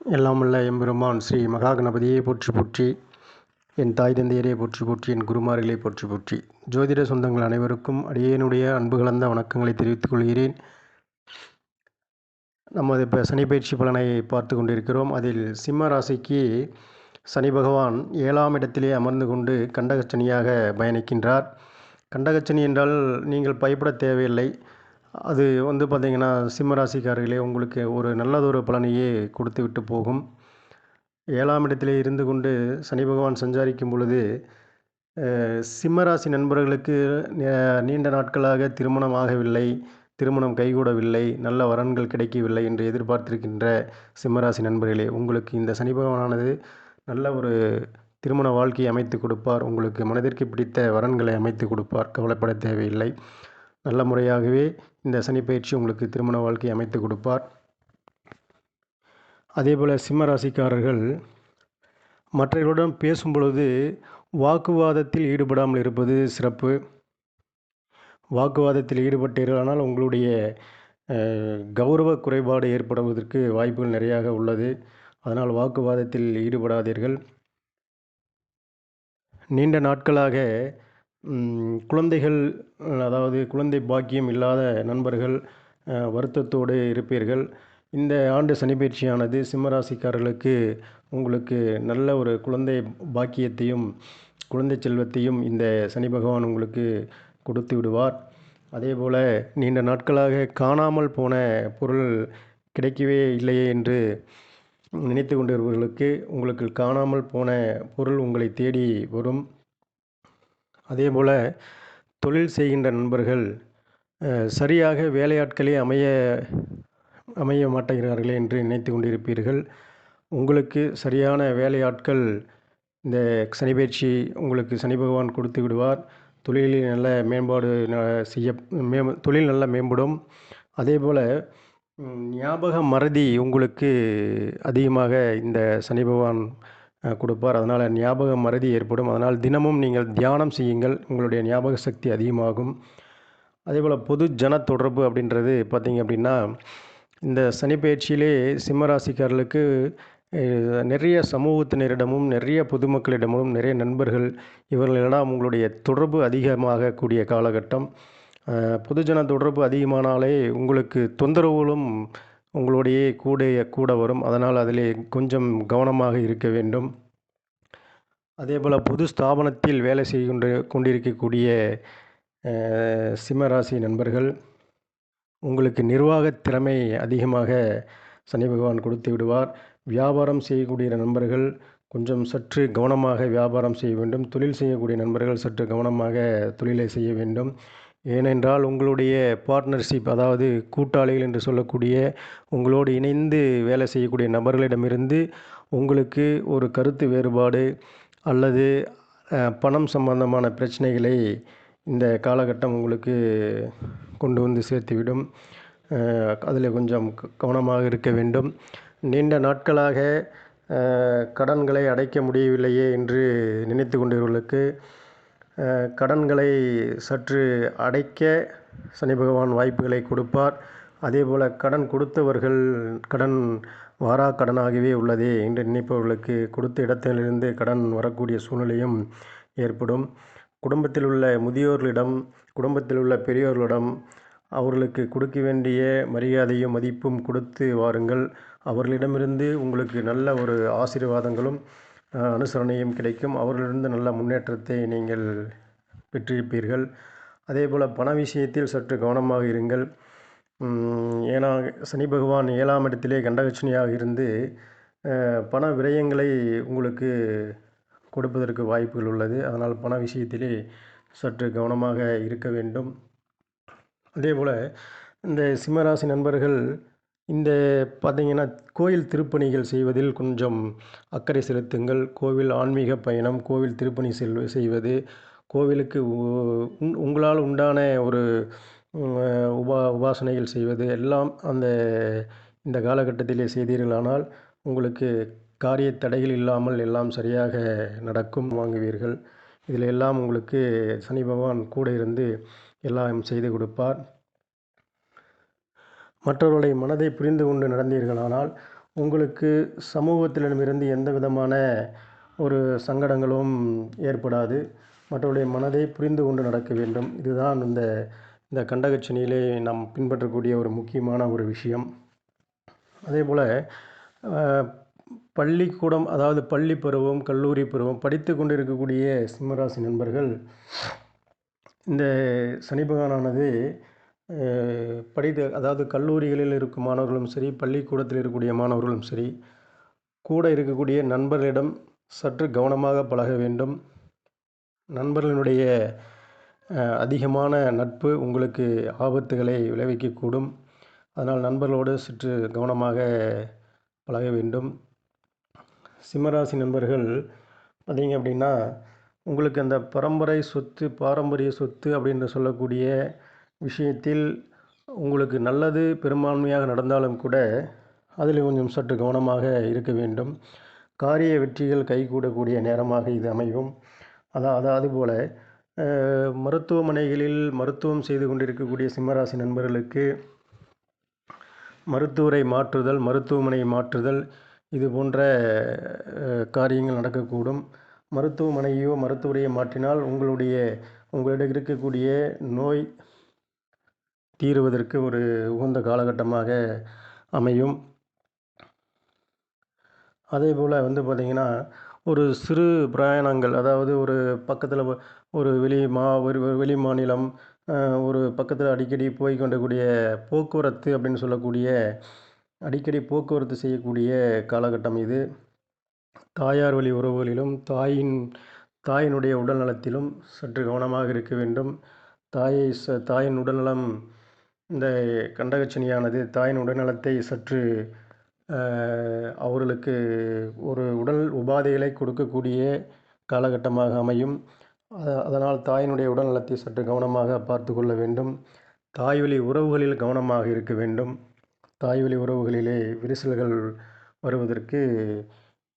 எல்லாம் வல்ல எம்பெருமான் ஸ்ரீ மகாகணபதியை போற்றி போற்றி என் தாய் தந்தையரே போற்றி போற்றி என் குருமார்களை போற்றி போற்றி ஜோதிட சொந்தங்கள் அனைவருக்கும் அடியேனுடைய அன்பு கலந்த வணக்கங்களை தெரிவித்துக் கொள்கிறேன். நமது இப்போ சனி பயிற்சி பலனை பார்த்து கொண்டிருக்கிறோம். அதில் சிம்ம ராசிக்கு சனி பகவான் ஏழாம் இடத்திலே அமர்ந்து கொண்டு கண்டகச்சனியாக பயணிக்கின்றார். கண்டகச்சனி என்றால் நீங்கள் பயப்பட தேவையில்லை. அது வந்து பார்த்திங்கன்னா சிம்ம ராசிக்காரர்களே உங்களுக்கு ஒரு நல்லதொரு பலனையே கொடுத்து விட்டு போகும். ஏழாம் இடத்திலே இருந்து கொண்டு சனி பகவான் சஞ்சாரிக்கும் பொழுது சிம்மராசி நண்பர்களுக்கு நீண்ட நாட்களாக திருமணம் ஆகவில்லை திருமணம் கைகூடவில்லை நல்ல வரன்கள் கிடைக்கவில்லை என்று எதிர்பார்த்திருக்கின்ற சிம்மராசி நண்பர்களே உங்களுக்கு இந்த சனி பகவானானது நல்ல ஒரு திருமண வாழ்க்கையை அமைத்து கொடுப்பார். உங்களுக்கு மனதிற்கு பிடித்த வரன்களை அமைத்து கொடுப்பார். கவலைப்பட தேவையில்லை. நல்ல முறையாகவே இந்த சனி பயிற்சி உங்களுக்கு திருமண வாழ்க்கையை அமைத்து கொடுப்பார். அதேபோல் சிம்ம ராசிக்காரர்கள் மற்றவர்களுடன் பேசும் பொழுது வாக்குவாதத்தில் ஈடுபடாமல் இருப்பது சிறப்பு. வாக்குவாதத்தில் ஈடுபட்டீர்களானால் உங்களுடைய கௌரவ குறைபாடு ஏற்படுவதற்கு வாய்ப்புகள் நிறையாக உள்ளது. அதனால் வாக்குவாதத்தில் ஈடுபடாதீர்கள். நீண்ட நாட்களாக குழந்தைகள் அதாவது குழந்தை பாக்கியம் இல்லாத நண்பர்கள் வருத்தத்தோடு இருப்பீர்கள். இந்த ஆண்டு சனிப்பயிற்சியானது சிம்மராசிக்காரர்களுக்கு உங்களுக்கு நல்ல ஒரு குழந்தை பாக்கியத்தையும் குழந்தை செல்வத்தையும் இந்த சனி பகவான் உங்களுக்கு கொடுத்து விடுவார். அதேபோல் நீண்ட நாட்களாக காணாமல் போன பொருள் கிடைக்கவே இல்லையே என்று நினைத்து கொண்டிருப்பவர்களுக்கு உங்களுக்கு காணாமல் போன பொருள் உங்களை தேடி வரும். அதே போல் தொழில் செய்கின்ற நண்பர்கள் சரியாக வேலையாட்களே அமைய அமைய மாட்டேங்கிறார்களே என்று நினைத்து கொண்டிருப்பீர்கள். உங்களுக்கு சரியான வேலையாட்கள் இந்த சனி பயிற்சி உங்களுக்கு சனி பகவான் கொடுத்து விடுவார். தொழிலில் நல்ல மேம்பாடு ந- செய்ய மே தொழில் நல்லா மேம்படும். அதே போல் ஞாபக மறதி உங்களுக்கு அதிகமாக இந்த சனி பகவான் கொடுப்பார். அதனால் ஞாபக மறதி ஏற்படும். அதனால் தினமும் நீங்கள் தியானம் செய்யுங்கள். உங்களுடைய ஞாபக சக்தி அதிகமாகும். அதேபோல் பொது ஜன தொடர்பு அப்படின்றது பார்த்தீங்க அப்படின்னா இந்த சனிப்பயிற்சியிலே சிம்மராசிக்காரர்களுக்கு நிறைய சமூகத்தினரிடமும் நிறைய பொதுமக்களிடமும் நிறைய நண்பர்கள் இவர்களிடம் உங்களுடைய தொடர்பு அதிகமாக கூடிய காலகட்டம் பொதுஜன தொடர்பு அதிகமானாலே உங்களுக்கு தொந்தரவுகளும் உங்களுடைய கூட கூட வரும். அதனால் அதிலே கொஞ்சம் கவனமாக இருக்க வேண்டும். அதேபோல் பொது ஸ்தாபனத்தில் வேலை செய்து கொண்டு கொண்டிருக்கக்கூடிய சிம்மராசி நண்பர்கள் உங்களுக்கு நிர்வாக திறமை அதிகமாக சனி பகவான் கொடுத்து விடுவார். வியாபாரம் செய்யக்கூடிய நண்பர்கள் கொஞ்சம் சற்று கவனமாக வியாபாரம் செய்ய வேண்டும். தொழில் செய்யக்கூடிய நண்பர்கள் சற்று கவனமாக தொழிலை செய்ய வேண்டும். ஏனென்றால் உங்களுடைய பார்ட்னர்ஷிப் அதாவது கூட்டாளிகள் என்று சொல்லக்கூடிய உங்களோடு இணைந்து வேலை செய்யக்கூடிய நபர்களிடமிருந்து உங்களுக்கு ஒரு கருத்து வேறுபாடு அல்லது பணம் சம்பந்தமான பிரச்சனைகளை இந்த காலகட்டம் உங்களுக்கு கொண்டு வந்து சேர்த்துவிடும். அதில் கொஞ்சம் க- கவனமாக இருக்க வேண்டும். நீண்ட நாட்களாக கடன்களை அடைக்க முடியவில்லையே என்று நினைத்து கொண்டவர்களுக்கு கடன்களை சற்று அடைக்க சனி பகவான் வாய்ப்புகளை கொடுப்பார். அதேபோல் கடன் கொடுத்தவர்கள் கடன் வாரா கடனாகவே உள்ளதே என்று நினைப்பவர்களுக்கு கொடுத்த இடத்திலிருந்து கடன் வரக்கூடிய சூழ்நிலையும் ஏற்படும். குடும்பத்தில் உள்ள முதியோர்களிடம் குடும்பத்தில் உள்ள பெரியோர்களிடம் அவர்களுக்கு கொடுக்க வேண்டிய மரியாதையும் மதிப்பும் கொடுத்து வாருங்கள். அவர்களிடமிருந்து உங்களுக்கு நல்ல ஒரு ஆசீர்வாதங்களும் அனுசரணையும் கிடைக்கும். அவர்களிருந்து நல்ல முன்னேற்றத்தை நீங்கள் பெற்றிருப்பீர்கள். அதே போல் பண விஷயத்தில் சற்று கவனமாக இருங்கள். ஏன்னா சனி பகவான் ஏழாம் இடத்திலே கண்டகட்சணியாக இருந்து பண விரயங்களை உங்களுக்கு கொடுப்பதற்கு வாய்ப்புகள் உள்ளது. அதனால் பண விஷயத்திலே சற்று கவனமாக இருக்க வேண்டும். அதே போல் இந்த சிம்மராசி நண்பர்கள் இந்த பார்த்தீங்கன்னா கோயில் திருப்பணிகள் செய்வதில் கொஞ்சம் அக்கறை செலுத்துங்கள். கோவில் ஆன்மீக பயணம் கோவில் திருப்பணி செல்வ செய்வது கோவிலுக்கு உ- உங்களால் உண்டான ஒரு உபா உபாசனைகள் செய்வது எல்லாம் அந்த இந்த காலகட்டத்திலே செய்தீர்களானால் உங்களுக்கு காரிய தடைகள் இல்லாமல் எல்லாம் சரியாக நடக்கும் வாங்குவீர்கள். இதில் எல்லாம் உங்களுக்கு சனி பகவான் கூட இருந்து எல்லாம் செய்து கொடுப்பார். மற்றவர்களுடைய மனதை புரிந்து கொண்டு நடந்தீர்களானால் உங்களுக்கு சமூகத்திடமிருந்து எந்த விதமான ஒரு சங்கடங்களும் ஏற்படாது. மற்றவருடைய மனதை புரிந்து கொண்டு நடக்க வேண்டும். இதுதான் இந்த இந்த கண்டகச்சனியிலே நாம் பின்பற்றக்கூடிய ஒரு முக்கியமான ஒரு விஷயம். அதே போல் பள்ளிக்கூடம் அதாவது பள்ளி பருவம் கல்லூரி பருவம் படித்து கொண்டு இருக்கக்கூடிய சிம்மராசி நண்பர்கள் இந்த சனி பகவானானது படித்த அதாவது கல்லூரிகளில் இருக்கும் மாணவர்களும் சரி பள்ளிக்கூடத்தில் இருக்கக்கூடிய மாணவர்களும் சரி கூட இருக்கக்கூடிய நண்பர்களிடம் சற்று கவனமாக பழக வேண்டும். நண்பர்களினுடைய அதிகமான நட்பு உங்களுக்கு ஆபத்துகளை விளைவிக்கக்கூடும். அதனால் நண்பர்களோடு சற்று கவனமாக பழக வேண்டும். சிம்மராசி நண்பர்கள் பார்த்தீங்க அப்படின்னா உங்களுக்கு அந்த பரம்பரை சொத்து பாரம்பரிய சொத்து அப்படின்னு சொல்லக்கூடிய விஷயத்தில் உங்களுக்கு நல்லது பெரும்பான்மையாக நடந்தாலும் கூட அதில் கொஞ்சம் சற்று கவனமாக இருக்க வேண்டும். காரிய வெற்றிகள் கைகூடக்கூடிய நேரமாக இது அமையும். அதான் அதாவது போல் மருத்துவமனைகளில் மருத்துவம் செய்து கொண்டிருக்கக்கூடிய சிம்மராசி நண்பர்களுக்கு மருத்துவரை மாற்றுதல் மருத்துவமனை மாற்றுதல் இது போன்ற காரியங்கள் நடக்கக்கூடும். மருத்துவமனையோ மருத்துவரையோ மாற்றினால் உங்களுடைய உங்களிடம் இருக்கக்கூடிய நோய் தீருவதற்கு ஒரு உகந்த காலகட்டமாக அமையும். அதே போல் வந்து பார்த்திங்கன்னா ஒரு சிறு பிரயாணங்கள் அதாவது ஒரு பக்கத்தில் ஒரு வெளி மா ஒரு ஒரு வெளி மாநிலம் ஒரு பக்கத்தில் அடிக்கடி போய் கொண்டக்கூடிய போக்குவரத்து அப்படின்னு சொல்லக்கூடிய அடிக்கடி போக்குவரத்து செய்யக்கூடிய காலகட்டம் இது. தாயார் வழி உறவுகளிலும் தாயின் தாயினுடைய உடல்நலத்திலும் சற்று கவனமாக இருக்க வேண்டும். தாயை ச தாயின் உடல்நலம் இந்த கண்டகச்சனியானது தாயின் உடல்நலத்தை சற்று அவர்களுக்கு ஒரு உடல் உபாதைகளை கொடுக்கக்கூடிய காலகட்டமாக அமையும். அதனால் தாயினுடைய உடல்நலத்தை சற்று கவனமாக பார்த்து கொள்ள வேண்டும். தாய்வழி உறவுகளில் கவனமாக இருக்க வேண்டும். தாய்வழி உறவுகளிலே விரிசல்கள் வருவதற்கு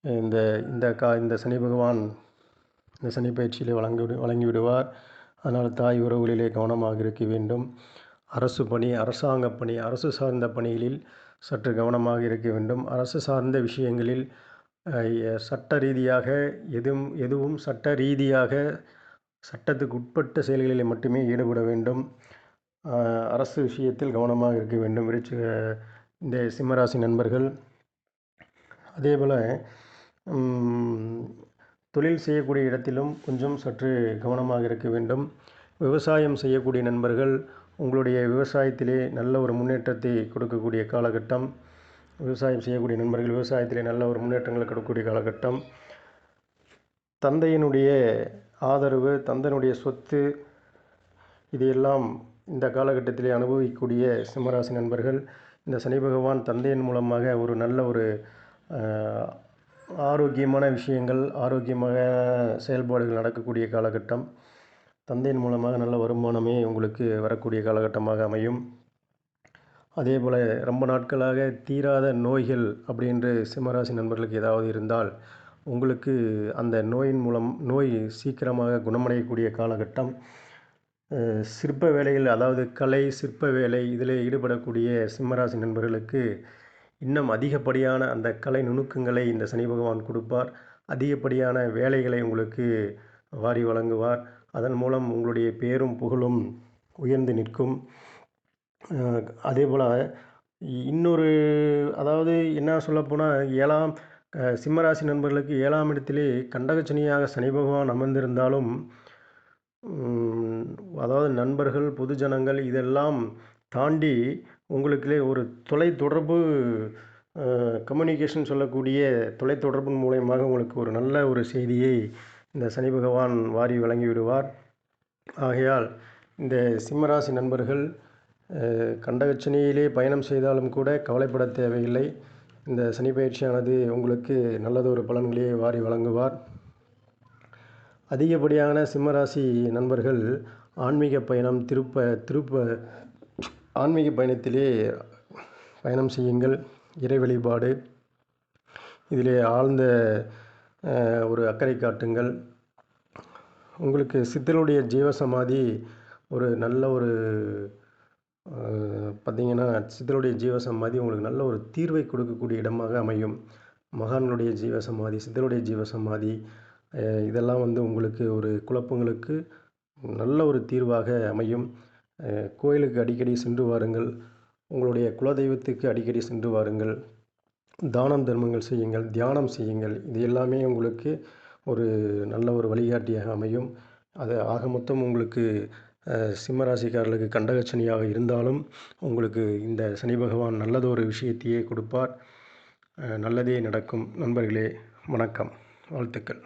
இந்த இந்த கா இந்த சனி பகவான் இந்த சனி பயிற்சியிலே வழங்கி விடு வழங்கி விடுவார் அதனால் தாய் உறவுகளிலே கவனமாக இருக்க வேண்டும். அரசு பணி அரசாங்க பணி அரசு சார்ந்த பணிகளில் சற்று கவனமாக இருக்க வேண்டும். அரசு சார்ந்த விஷயங்களில் சட்ட ரீதியாக எதுவும் எதுவும் சட்ட ரீதியாக சட்டத்துக்கு உட்பட்ட செயல்களில் மட்டுமே ஈடுபட வேண்டும். அரசு விஷயத்தில் கவனமாக இருக்க வேண்டும். விருச்சிக இந்த சிம்மராசி நண்பர்கள். அதேபோல் தொழில் செய்யக்கூடிய இடத்திலும் கொஞ்சம் சற்று கவனமாக இருக்க வேண்டும். விவசாயம் செய்யக்கூடிய நண்பர்கள் உங்களுடைய விவசாயத்திலே நல்ல ஒரு முன்னேற்றத்தை கொடுக்கக்கூடிய காலகட்டம். விவசாயம் செய்யக்கூடிய நண்பர்கள் விவசாயத்திலே நல்ல ஒரு முன்னேற்றங்களை கொடுக்கக்கூடிய காலகட்டம். தந்தையினுடைய ஆதரவு தந்தையினுடைய சொத்து இதையெல்லாம் இந்த காலகட்டத்திலே அனுபவிக்கக்கூடிய சிம்மராசி நண்பர்கள் இந்த சனி பகவான் தந்தையின் மூலமாக ஒரு நல்ல ஒரு ஆரோக்கியமான விஷயங்கள் ஆரோக்கியமாக செயல்பாடுகள் நடக்கக்கூடிய காலகட்டம். தந்தையின் மூலமாக நல்ல வருமானமே உங்களுக்கு வரக்கூடிய காலகட்டமாக அமையும். அதே போல் ரொம்ப நாட்களாக தீராத நோய்கள் அப்படின்ற சிம்மராசி நண்பர்களுக்கு ஏதாவது இருந்தால் உங்களுக்கு அந்த நோயின் மூலம் நோய் சீக்கிரமாக குணமடையக்கூடிய காலகட்டம். சிற்ப வேலைகள் அதாவது கலை சிற்ப வேலை இதில் ஈடுபடக்கூடிய சிம்மராசி நண்பர்களுக்கு இன்னும் அதிகப்படியான அந்த கலை நுணுக்கங்களை இந்த சனி பகவான் கொடுப்பார். அதிகப்படியான வேலைகளை உங்களுக்கு வாரி வழங்குவார். அதன் மூலம் உங்களுடைய பேரும் புகழும் உயர்ந்து நிற்கும். அதேபோல் அதே போல் இன்னொரு அதாவது என்ன சொல்லப்போனால் ஏழாம் சிம்மராசி நண்பர்களுக்கு ஏழாம் இடத்திலே கண்டகச்சனியாக சனி பகவான் அமர்ந்திருந்தாலும் அதாவது நண்பர்கள் பொதுஜனங்கள் இதெல்லாம் தாண்டி உங்களுக்குள்ளே ஒரு தொலைத்தொடர்பு கம்யூனிகேஷன் சொல்லக்கூடிய தொலைத்தொடர்பின் மூலயமாக உங்களுக்கு ஒரு நல்ல ஒரு செய்தியை இந்த சனி பகவான் வாரி வழங்கி விடுவார். ஆகையால் இந்த சிம்மராசி நண்பர்கள் கண்டகச்சனியிலே பயணம் செய்தாலும் கூட கவலைப்பட தேவையில்லை. இந்த சனி பயிற்சியானது உங்களுக்கு நல்லதொரு பலன்களே வாரி வழங்குவார். அதிகப்படியான சிம்மராசி நண்பர்கள் ஆன்மீக பயணம் திருப்ப திருப்ப ஆன்மீக பயணத்திலே பயணம் செய்யுங்கள். இறை வழிபாடு இதிலே ஆழ்ந்த ஒரு அக்கறை காட்டுங்கள். உங்களுக்கு சித்தருடைய ஜீவசமாதி ஒரு நல்ல ஒரு பார்த்திங்கன்னா சித்தருடைய ஜீவசமாதி உங்களுக்கு நல்ல ஒரு தீர்வை கொடுக்கக்கூடிய இடமாக அமையும். மகான்களுடைய ஜீவசமாதி சித்தருடைய ஜீவசமாதி இதெல்லாம் வந்து உங்களுக்கு ஒரு குழப்பங்களுக்கு நல்ல ஒரு தீர்வாக அமையும். கோயிலுக்கு அடிக்கடி சென்று வாருங்கள். உங்களுடைய குலதெய்வத்துக்கு அடிக்கடி சென்று வாருங்கள். தானம் தர்மங்கள் செய்யுங்கள் தியானம் செய்யுங்கள். இது எல்லாமே உங்களுக்கு ஒரு நல்ல ஒரு வழிகாட்டியாக அமையும். அது ஆக மொத்தம் உங்களுக்கு சிம்மராசிக்காரர்களுக்கு கண்டகச்சனியாக இருந்தாலும் உங்களுக்கு இந்த சனி பகவான் நல்லதொரு விஷயத்தையே கொடுப்பார். நல்லதே நடக்கும். நண்பர்களே வணக்கம். வாழ்த்துக்கள்.